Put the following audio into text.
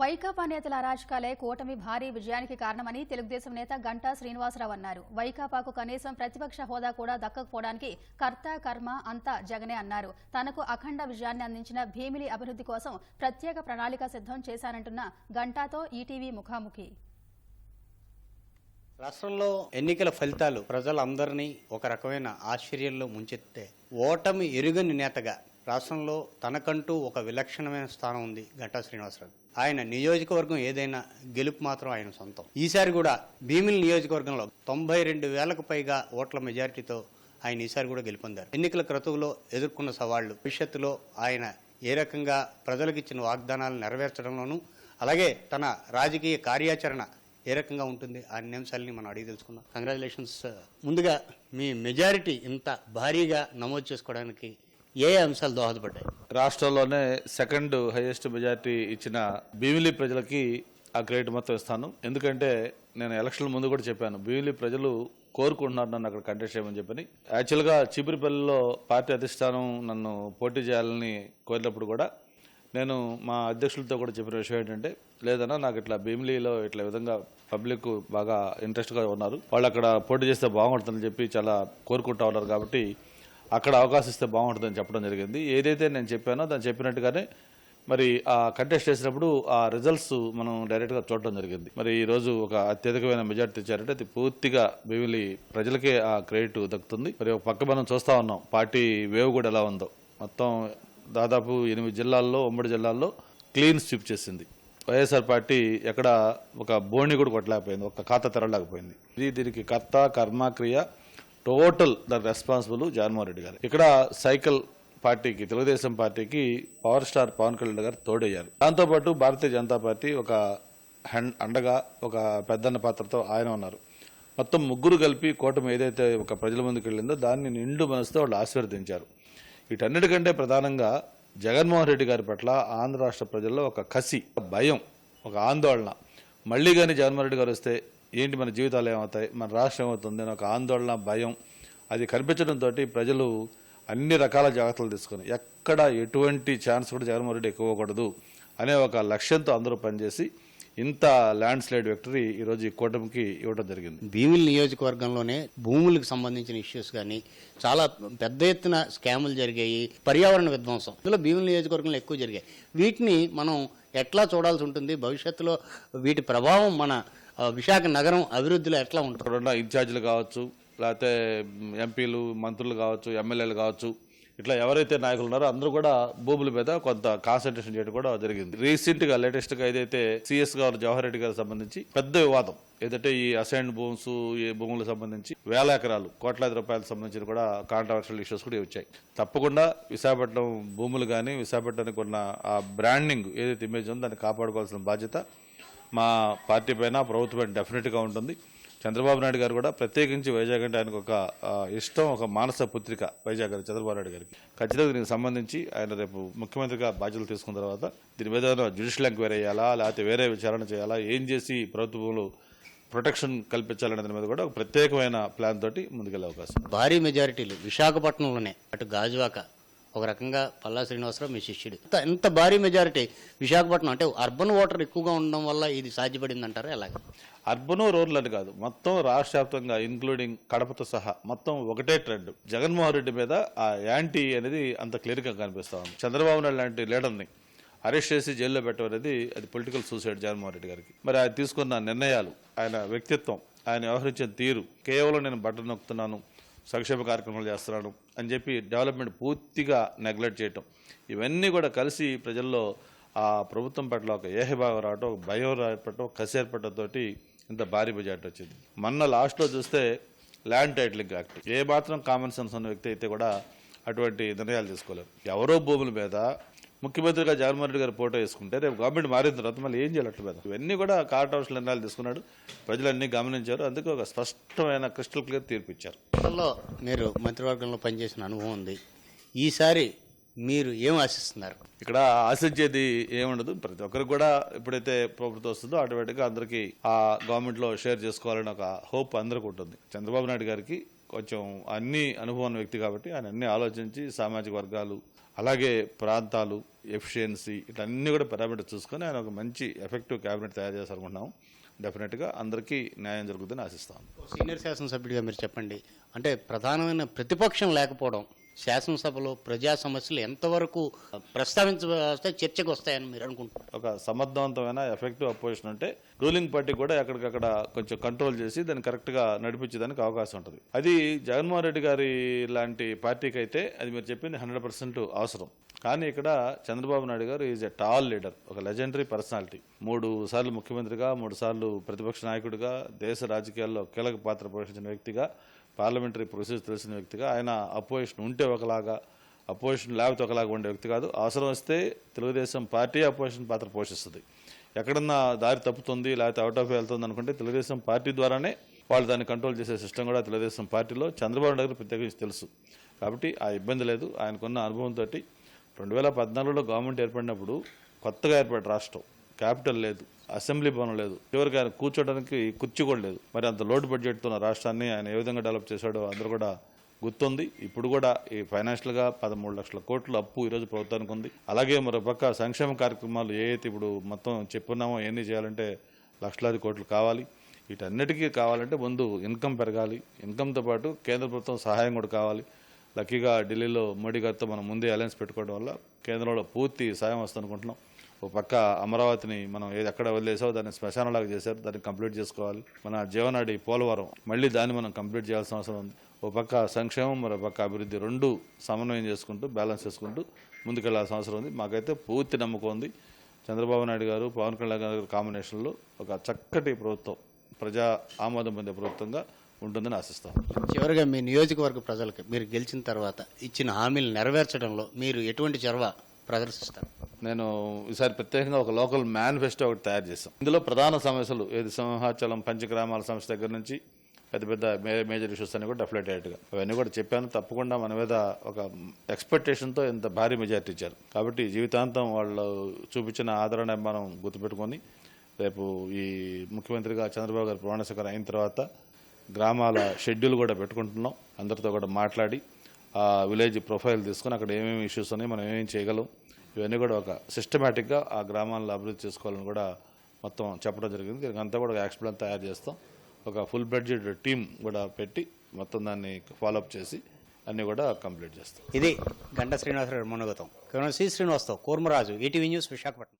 వైకాపా నేతల అరాచకాలే కూటమి భారీ విజయానికి కారణమని తెలుగుదేశం నేత గంటా శ్రీనివాసరావు అన్నారు. వైకాపాకు కనీసం ప్రతిపక్ష హోదా కూడా దక్కకపోవడానికి కర్త కర్మ అంతా జగనే అన్నారు. తనకు అఖండ విజయాన్ని అందించిన భీమిలి అభివృద్ధి కోసం ప్రత్యేక ప్రణాళిక సిద్ధం చేశానంటున్న గంటాతో ఈటీవీ ముఖాముఖి. రాష్ట్రంలో ఎన్నికల ఫలితాలు ప్రజలందరినీ ఒక రకమైన ఆశ్చర్యంలో ముంచెత్తే ఓటమి ఎరుగని నేతగా రాష్ట్రంలో తనకంటూ ఒక విలక్షణమైన స్థానం ఉంది గంటా శ్రీనివాసరావు. ఆయన నియోజకవర్గం ఏదైనా గెలుపు మాత్రం ఆయన సొంతం. ఈసారి కూడా భీమిలి నియోజకవర్గంలో తొంభై రెండు వేలకు పైగా ఓట్ల మెజారిటీతో ఆయన ఈసారి కూడా గెలుపొందారు. ఎన్నికల క్రతువులో ఎదుర్కొన్న సవాళ్ళు భవిష్యత్తులో ఆయన ఏ రకంగా ప్రజలకు ఇచ్చిన వాగ్దానాలు నెరవేర్చడంలోనూ అలాగే తన రాజకీయ కార్యాచరణ ఏ రకంగా ఉంటుంది అన్ని అంశాలని మనం అడిగి తెలుసుకుందాం. కంగ్రాచులేషన్స్ ముందుగా మీ మెజారిటీ ఇంత భారీగా నమోదు చేసుకోవడానికి ఏ అంశాలు దోహదపడ్డాయి? రాష్ట్రంలోనే సెకండ్ హైయెస్ట్ మెజారిటీ ఇచ్చిన భీమిలి ప్రజలకి ఆ క్రెడిట్ మొత్తం ఇస్తాను. ఎందుకంటే నేను ఎలక్షన్ ముందు కూడా చెప్పాను భీమిలి ప్రజలు కోరుకుంటున్నారు నన్ను అక్కడ కంటెస్ట్ చేయమని చెప్పని. యాక్చువల్గా చీపురిపల్లిలో పార్టీ అధిష్టానం నన్ను పోటీ చేయాలని కోరినప్పుడు కూడా నేను మా అధ్యక్షులతో కూడా చెప్పిన విషయం ఏంటంటే లేదన్నా నాకు ఇట్లా భీమిలీలో ఇట్లా విధంగా పబ్లిక్ బాగా ఇంట్రెస్ట్గా ఉన్నారు వాళ్ళు అక్కడ పోటీ చేస్తే బాగుంటుందని చెప్పి చాలా కోరుకుంటా ఉన్నారు కాబట్టి అక్కడ అవకాశం ఇస్తే బాగుంటుందని చెప్పడం జరిగింది. ఏదైతే నేను చెప్పానో దాన్ని చెప్పినట్టుగానే మరి ఆ కంటెస్ట్ చేసినప్పుడు ఆ రిజల్ట్స్ మనం డైరెక్ట్గా చూడటం జరిగింది. మరి ఈ రోజు ఒక అత్యధికమైన మెజార్టీ తెచ్చారంటే అది పూర్తిగా భీమిలి ప్రజలకే ఆ క్రెడిట్ దక్కుతుంది. మరి ఒక పక్క మనం చూస్తూ ఉన్నాం. పార్టీ వేవ్ కూడా ఎలా ఉందో. మొత్తం దాదాపు ఎనిమిది జిల్లాల్లో ఉమ్మడి జిల్లాల్లో క్లీన్ స్విప్ చేసింది. వైఎస్ఆర్ పార్టీ ఎక్కడ ఒక బోణి కూడా కొట్టలేకపోయింది. ఒక ఖాతా తెరలేకపోయింది ఇది దీనికి కర్త కర్మ క్రియ total the responsible Jaganmohan Reddy గారు. ఇక్కడ సైకిల్ పార్టీకి తెలుగుదేశం పార్టీకి పవర్ స్టార్ పవన్ కళ్యాణ్ గారు తోడయ్యారు. దాంతోపాటు భారతీయ జనతా పార్టీ ఒక అండగా ఒక పెద్దన్న పాత్రతో ఆయన ఉన్నారు. మొత్తం ముగ్గురు కలిపి కూటమి ఏదైతే ఒక ప్రజల ముందుకు వెళ్ళిందో దాన్ని నిండు మనసుతో వాళ్ళు ఆశీర్వదించారు. వీటన్నిటికంటే ప్రధానంగా జగన్మోహన్ రెడ్డి గారి పట్ల ఆంధ్ర రాష్ట్ర ప్రజల్లో ఒక కసి భయం ఒక ఆందోళన. మళ్ళీ కానీ జగన్మోహన్ రెడ్డి గారు వస్తే ఏంటి మన జీవితాలు ఏమవుతాయి? మన రాష్ట్రం ఏమవుతుంది? అని ఒక ఆందోళన భయం. అది కనిపించడంతో ప్రజలు అన్ని రకాల జాగ్రత్తలు తీసుకుని ఎక్కడ ఎటువంటి ఛాన్స్ కూడా జగన్మోహన్ రెడ్డి ఎక్కువ అనే ఒక లక్ష్యంతో అందరూ పనిచేసి ఇంత ల్యాండ్ స్లైడ్ విక్టరీ ఈరోజు ఈ కూటమికి ఇవ్వడం జరిగింది. భీమిలి నియోజకవర్గంలోనే భూములకు సంబంధించిన ఇష్యూస్ కానీ చాలా పెద్ద ఎత్తున స్కాములు జరిగాయి పర్యావరణ విధ్వంసం. ఇందులో భీమిలి నియోజకవర్గంలో ఎక్కువ జరిగాయి. వీటిని మనం ఎట్లా చూడాల్సి ఉంటుంది? భవిష్యత్తులో వీటి ప్రభావం మన విశాఖ నగరం అభివృద్ధిలో ఎట్లా ఉంటుంది? అక్కడ ఉన్న ఇన్ఛార్జీలు కావచ్చు లేకపోతే ఎంపీలు మంత్రులు కావచ్చు ఎమ్మెల్యేలు కావచ్చు ఇట్లా ఎవరైతే నాయకులు ఉన్నారో అందరూ కూడా భూముల మీద కొంత కాన్సన్ట్రేషన్ చేయడం కూడా జరిగింది. రీసెంట్గా లేటెస్ట్గా ఏదైతే సిఎస్ గారు జవహర్ రెడ్డి గారికి సంబంధించి పెద్ద వివాదం ఏదంటే ఈ అసైన్డ్ భూమ్స్ ఈ భూములకు సంబంధించి వేల ఎకరాలు కోట్లాది రూపాయలకు సంబంధించిన కూడా కాంట్రవర్షియల్ ఇష్యూస్ కూడా వచ్చాయి. తప్పకుండా విశాఖపట్నం భూములు కానీ విశాఖపట్నానికి ఉన్న ఆ బ్రాండింగ్ ఏదైతే ఇమేజ్ ఉందో దాన్ని కాపాడుకోవాల్సిన బాధ్యత మా పార్టీ పైన ప్రభుత్వం డెఫినెట్గా ఉంటుంది. చంద్రబాబు నాయుడు గారు కూడా ప్రత్యేకించి వైజాగ్ అంటే ఆయనకు ఒక ఇష్టం ఒక మానస పుత్రిక వైజాగ్ గారు చంద్రబాబు నాయుడు గారికి. ఖచ్చితంగా దీనికి సంబంధించి ఆయన రేపు ముఖ్యమంత్రిగా బాధ్యతలు తీసుకున్న తర్వాత దీని మీద జ్యుడిషియల్ ఎంక్వైరీ చేయాలా లేకపోతే వేరే విచారణ చేయాలా ఏం చేసి ప్రభుత్వంలో ప్రొటెక్షన్ కల్పించాలనే దాని మీద కూడా ఒక ప్రత్యేకమైన ప్లాన్ తోటి ముందుకెళ్ళే అవకాశం భారీ మెజారిటీలు విశాఖపట్నంలోనే అటు గాజువాక. ఒక రకంగా పల్లా శ్రీనివాసరావు మీ శిష్యుడు. ఎంత భారీ మెజారిటీ విశాఖపట్నం అంటే అర్బన్ ఓటర్ ఎక్కువగా ఉండడం వల్ల ఇది సాధ్యపడింది అంటారా ఎలాగ? అర్బన్ రూరల్ అని కాదు. మొత్తం రాష్ట్ర వ్యాప్తంగా ఇంక్లూడింగ్ కడపతో సహా మొత్తం ఒకటే ట్రెండ్ జగన్మోహన్ రెడ్డి మీద ఆ యాంటీ అనేది అంత క్లియర్గా కనిపిస్తా ఉంది. చంద్రబాబు నాయుడు లాంటి లీడర్ని అరెస్ట్ చేసి జైల్లో పెట్టడం అనేది అది పొలిటికల్ సూసైడ్ జగన్మోహన్ రెడ్డి గారికి. మరి ఆయన తీసుకున్న నిర్ణయాలు ఆయన వ్యక్తిత్వం ఆయన వ్యవహరించిన తీరు కేవలం నేను బట్టలు నొక్కుతున్నాను సంక్షేమ కార్యక్రమాలు చేస్తున్నాను అని చెప్పి డెవలప్మెంట్ పూర్తిగా నెగ్లెక్ట్ చేయటం. ఇవన్నీ కూడా కలిసి ప్రజల్లో ఆ ప్రభుత్వం పట్ల ఒక ఏహభావం రావటం ఒక భయం రావటం ఒక కసి ఏర్పడటంతో ఇంత భారీ మెజార్టీ వచ్చింది. మొన్న లాస్ట్లో చూస్తే ల్యాండ్ టైటిలింగ్ యాక్ట్. ఏ మాత్రం కామన్ సెన్స్ ఉన్న వ్యక్తి అయితే కూడా అటువంటి నిర్ణయాలు తీసుకోలేరు. ఎవరో భూముల మీద ముఖ్యమంత్రిగా జగన్మోహన్ రెడ్డి గారు ఫోటో వేసుకుంటే రేపు గవర్నమెంట్ మారిన తర్వాత మళ్ళీ ఏం చేయాలి అట్ల మీద ఇవన్నీ కూడా కార్టౌన్స్ నిర్ణయాలు తీసుకున్నాడు. ప్రజలన్నీ గమనించారు. అందుకే ఒక స్పష్టమైన క్రిస్టల్ క్లియర్ తీర్పు ఇచ్చారు. మీరు మంత్రివర్గంలో పనిచేసిన అనుభవం ఉంది. ఈసారి మీరు ఏం ఆశిస్తున్నారు? ఇక్కడ ఆశించేది ఏముండదు. ప్రతి ఒక్కరికి కూడా ఎప్పుడైతే ప్రభుత్వం వస్తుందో ఆటోమేటిక్గా అందరికీ ఆ గవర్నమెంట్లో షేర్ చేసుకోవాలని ఒక హోప్ అందరికి ఉంటుంది. చంద్రబాబు నాయుడు గారికి కొంచెం అన్ని అనుభవం వ్యక్తి కాబట్టి ఆయన అన్ని ఆలోచించి సామాజిక వర్గాలు అలాగే ప్రాంతాలు ఎఫిషియన్సీ ఇటన్నీ కూడా పారామీటర్ చూసుకొని ఆయన ఒక మంచి ఎఫెక్టివ్ క్యాబినెట్ తయారు చేస్తారనుకుంటున్నాం డెఫినెట్గా అందరికీ న్యాయం జరుగుతుందని ఆశిస్తాను సీనియర్ శాసనసభ్యుడిగా మీరు చెప్పండి. అంటే ప్రధానమైన ప్రతిపక్షం లేకపోవడం శాసనసభలో ప్రజా సమస్యలు ఎంతవరకు ప్రస్తావించవస్తే చర్చకు వస్తాయని మీరు అనుకుంటున్నారు? ఒక సమర్థవంతమైన ఎఫెక్టివ్ అపోజిషన్ అంటే రూలింగ్ పార్టీ కూడా ఎక్కడికక్కడ కొంచెం కంట్రోల్ చేసి దాన్ని కరెక్ట్గా నడిపించేదానికి అవకాశం ఉంటుంది. అది జగన్మోహన్ రెడ్డి గారి లాంటి పార్టీకి అయితే అది మీరు చెప్పింది హండ్రెడ్ పర్సెంట్ అవసరం. కానీ ఇక్కడ చంద్రబాబు నాయుడు గారు ఈజ్ ఎ టాల్ లీడర్ ఒక లెజెండరీ పర్సనాలిటీ. మూడు సార్లు ముఖ్యమంత్రిగా మూడు సార్లు ప్రతిపక్ష నాయకుడిగా దేశ రాజకీయాల్లో కీలక పాత్ర పోషించిన వ్యక్తిగా పార్లమెంటరీ ప్రొసీజర్ తెలిసిన వ్యక్తిగా ఆయన అపోజిషన్ ఉంటే ఒకలాగా అపోజిషన్ లేకపోతే ఒకలాగా ఉండే వ్యక్తి కాదు. అవసరం వస్తే తెలుగుదేశం పార్టీ అపోజిషన్ పాత్ర పోషిస్తుంది. ఎక్కడన్నా దారి తప్పుతుంది లేకపోతే అవుట్ ఆఫ్ వెళ్తుంది అనుకుంటే తెలుగుదేశం పార్టీ ద్వారానే వాళ్ళు దాన్ని కంట్రోల్ చేసే సిస్టమ్ కూడా తెలుగుదేశం పార్టీలో చంద్రబాబు నాయుడు ప్రత్యేకించి తెలుసు. కాబట్టి ఆ ఇబ్బంది లేదు. ఆయనకున్న అనుభవంతో రెండు వేల పద్నాలుగులో గవర్నమెంట్ ఏర్పడినప్పుడు కొత్తగా ఏర్పడిన రాష్ట్రం క్యాపిటల్ లేదు. అసెంబ్లీ భవనం లేదు. చివరికి ఆయన కూర్చోడానికి కుర్చీ కూడా లేదు. మరి అంత లోటు బడ్జెట్తో ఉన్న రాష్ట్రాన్ని ఆయన ఏ విధంగా డెవలప్ చేశాడో అందరూ కూడా గుర్తుంది. ఇప్పుడు కూడా ఈ ఫైనాన్షియల్గా పదమూడు లక్షల కోట్ల అప్పు ఈరోజు ప్రభుత్వానికి ఉంది. అలాగే మరోపక్క సంక్షేమ కార్యక్రమాలు ఏ అయితే ఇప్పుడు మొత్తం చెప్పున్నామో ఏమీ చేయాలంటే లక్షలాది కోట్లు కావాలి. వీటన్నిటికీ కావాలంటే ముందు ఇన్కమ్ పెరగాలి. ఇన్కమ్తో పాటు కేంద్ర ప్రభుత్వం సహాయం కూడా కావాలి. లక్కీగా ఢిల్లీలో మోడీ గారితో మనం ముందే అలయన్స్ పెట్టుకోవడం వల్ల కేంద్రంలో పూర్తి సాయం వస్తుందనుకుంటున్నాం. ఓ పక్క అమరావతిని మనం ఏది ఎక్కడ వదిలేసో దాన్ని శ్మశానలాగా చేశారు దాన్ని కంప్లీట్ చేసుకోవాలి. మన జీవనాడి పోలవరం మళ్ళీ దాన్ని మనం కంప్లీట్ చేయాల్సిన అవసరం ఉంది. ఓ పక్క సంక్షేమం మరో పక్క అభివృద్ధి రెండు సమన్వయం చేసుకుంటూ బ్యాలెన్స్ చేసుకుంటూ ముందుకెళ్ళాల్సిన అవసరం ఉంది. మాకైతే పూర్తి నమ్మకం ఉంది. చంద్రబాబు నాయుడు గారు పవన్ కళ్యాణ్ గారి కాంబినేషన్లో ఒక చక్కటి ప్రభుత్వం ప్రజా ఆమోదం పొందే ప్రభుత్వంగా ఉంటుందని ఆశిస్తాం. చివరిగా మీ నియోజకవర్గ ప్రజలకు మీరు గెలిచిన తర్వాత ఇచ్చిన హామీలు నెరవేర్చడంలో మీరు ఎటువంటి చొరవ ప్రదర్శిస్తారు? నేను ఈసారి ప్రత్యేకంగా ఒక లోకల్ మేనిఫెస్టో ఒకటి తయారు చేశాం. ఇందులో ప్రధాన సమస్యలు ఏది? సింహాచలం పంచగ్రామాల సమస్య దగ్గర నుంచి పెద్ద పెద్ద మే- మేజర్ ఇష్యూస్ అన్ని కూడా డెఫినెట్ అయ్యేట్టుగా. అవన్నీ కూడా చెప్పాను. తప్పకుండా మన మీద ఒక ఎక్స్పెక్టేషన్తో ఇంత భారీ మెజార్టీ ఇచ్చారు. కాబట్టి జీవితాంతం వాళ్ళు చూపించిన ఆదరణ మనం గుర్తుపెట్టుకొని రేపు ఈ ముఖ్యమంత్రిగా చంద్రబాబు గారు ప్రమాణ అయిన తర్వాత గ్రామాల షెడ్యూల్ కూడా పెట్టుకుంటున్నాం. అందరితో కూడా మాట్లాడి ఆ విలేజ్ ప్రొఫైల్ తీసుకొని అక్కడ ఏమేమి ఇష్యూస్ ఉన్నాయి మనం ఏమేమి చేయగలం ఇవన్నీ కూడా ఒక సిస్టమేటిక్గా ఆ గ్రామాల్లో అభివృద్ధి చేసుకోవాలని కూడా మొత్తం చెప్పడం జరిగింది. దీనికి అంతా కూడా ఒక యాక్షన్ ప్లాన్ తయారు చేస్తాం. ఒక ఫుల్ బడ్జెట్ టీం కూడా పెట్టి మొత్తం దాన్ని ఫాలోఅప్ చేసి అన్నీ కూడా కంప్లీట్ చేస్తాం. ఇది గంట శ్రీనివాసరావు మనోగతం కేవలం C Srinivasarao Kurmaraju ETV news Visakhapatnam.